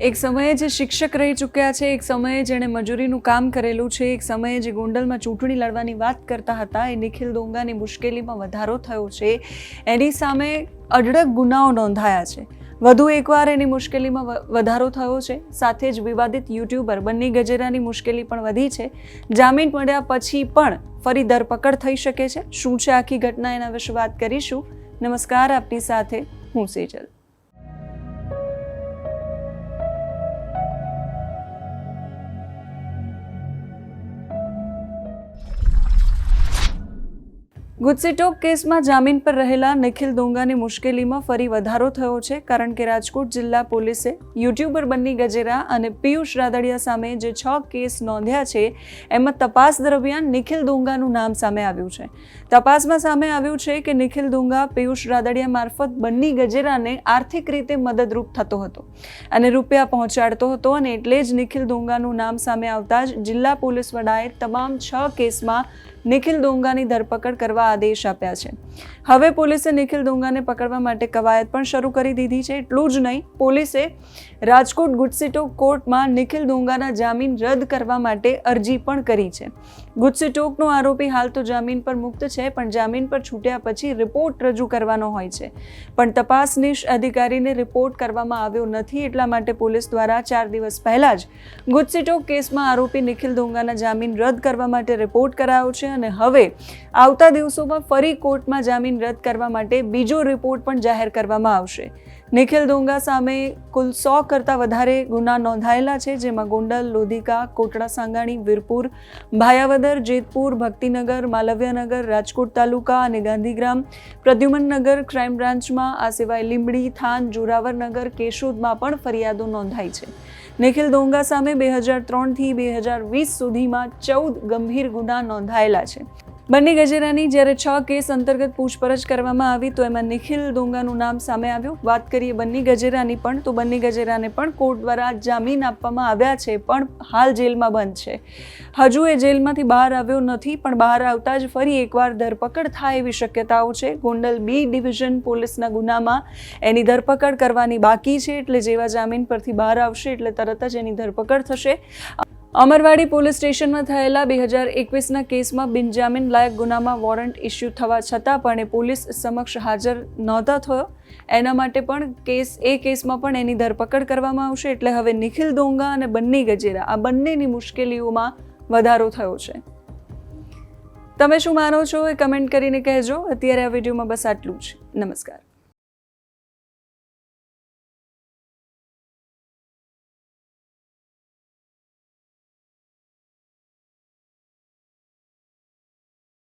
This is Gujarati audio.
એક સમયે જે શિક્ષક રહી ચૂક્યા છે, એક સમયે જેણે મજૂરીનું કામ કરેલું છે, એક સમયે જે ગોંડલમાં ચૂંટણી લડવાની વાત કરતા હતા, એ નિખિલ દોંગાની મુશ્કેલીમાં વધારો થયો છે. એની સામે અઢળક ગુનાઓ નોંધાયા છે. વધુ એકવાર એની મુશ્કેલીમાં વધારો થયો છે. સાથે જ વિવાદિત યુટ્યુબર બન્ની ગજેરાની મુશ્કેલી પણ વધી છે. જામીન મળ્યા પછી પણ ફરી ધરપકડ થઈ શકે છે. શું છે આખી ઘટના એના વિશે વાત કરીશું. નમસ્કાર, આપની સાથે હું સેજલ. ગુજસીટોક કેસમાં જામીન પર રહેલા નિખિલ દોંગાની મુશ્કેલીમાં ફરી વધારો થયો છે, કારણ કે રાજકોટ જિલ્લા પોલીસે યુટ્યુબર બન્ની ગજેરા અને પિયુષ રાદડિયા સામે જે છ કેસ નોંધ્યા છે, એમાં તપાસ દરમિયાન નિખિલ દોંગાનું નામ સામે આવ્યું છે. તપાસમાં સામે આવ્યું છે કે નિખિલ દોંગા પિયુષ રાદડિયા મારફત બન્ની ગજેરાને આર્થિક રીતે મદદરૂપ થતો હતો અને રૂપિયા પહોંચાડતો હતો અને એટલે જ નિખિલ દોંગાનું નામ સામે આવતા જ જિલ્લા પોલીસ વડાએ તમામ છ કેસમાં નિખિલ દોંગાની ધરપકડ કરવા આદેશ આપ્યા છે. હવે પોલીસે નિખિલ દોંગાને પકડવા માટે કવાયત પણ શરૂ કરી દીધી છે. એટલું જ નહીં, પોલીસે રાજકોટ ગુજસીટો કોર્ટમાં નિખિલ દોંગાના જામીન રદ કરવા માટે અરજી પણ કરી છે. ગુજસીટોકનો આરોપી હાલ તો જામીન પર મુક્ત છે, પણ જામીન પર છૂટ્યા પછી રિપોર્ટ રજૂ કરવાનો હોય છે. પણ તપાસનીશ અધિકારીને રિપોર્ટ કરવામાં આવ્યો નથી, એટલા માટે પોલીસ દ્વારા ચાર દિવસ પહેલાં જ ગુજસીટોક કેસમાં આરોપી નિખિલ દોંગાના જામીન રદ કરવા માટે રિપોર્ટ કરાયો છે. અને હવે આવતા દિવસોમાં ફરી કોર્ટમાં જામીન રદ કરવા માટે બીજો રિપોર્ટ પણ જાહેર કરવામાં આવશે. નિખિલ દોંગા સામે કુલ સો કરતાં વધારે ગુના નોંધાયેલા છે, જેમાં ગોંડલ, લોધિકા, કોટડા, સાંગાણી, વીરપુર, ભાયાવદર, જેતપુર, ભક્તિનગર, માલવ્યનગર, રાજકોટ તાલુકા અને ગાંધીગ્રામ પ્રદ્યુમનનગર ક્રાઇમ બ્રાન્ચમાં આ સિવાય લીંબડી, થાન જોરાવરનગર કેશોદમાં પણ ફરિયાદો નોંધાઈ છે. નિખિલ દોંગા સામે બે હજાર ત્રણથી બે હજાર વીસ સુધીમાં ચૌદ ગંભીર ગુના નોંધાયેલા છે. બંને ગજેરાની જ્યારે છ કેસ અંતર્ગત પૂછપરછ કરવામાં આવી, તો એમાં નિખિલ દોંગાનું નામ સામે આવ્યું. વાત કરીએ બંને ગજેરાની પણ, તો બંને ગજેરાને પણ કોર્ટ દ્વારા જામીન આપવામાં આવ્યા છે, પણ હાલ જેલમાં બંધ છે. હજુ એ જેલમાંથી બહાર આવ્યો નથી, પણ બહાર આવતા જ ફરી એકવાર ધરપકડ થાય એવી શક્યતાઓ છે. ગોંડલ બી ડિવિઝન પોલીસના ગુનામાં એની ધરપકડ કરવાની બાકી છે, એટલે જેવા જામીન પરથી બહાર આવશે, એટલે તરત જ એની ધરપકડ થશે. અમરવાડી પોલીસ સ્ટેશનમાં થયેલા બે હજાર એકવીસના કેસમાં બિનજામીન લાયક ગુનામાં વોરંટ ઇસ્યુ થવા છતાં પણ એ પોલીસ સમક્ષ હાજર નહોતા થયો. એના માટે પણ કેસ, એ કેસમાં પણ એની ધરપકડ કરવામાં આવશે એટલે હવે નિખિલ દોંગા અને બંને ગજેરા, આ બંનેની મુશ્કેલીઓમાં વધારો થયો છે. તમે શું માનો છો એ કમેન્ટ કરીને કહેજો. અત્યારે આ વિડીયોમાં બસ આટલું જ. નમસ્કાર.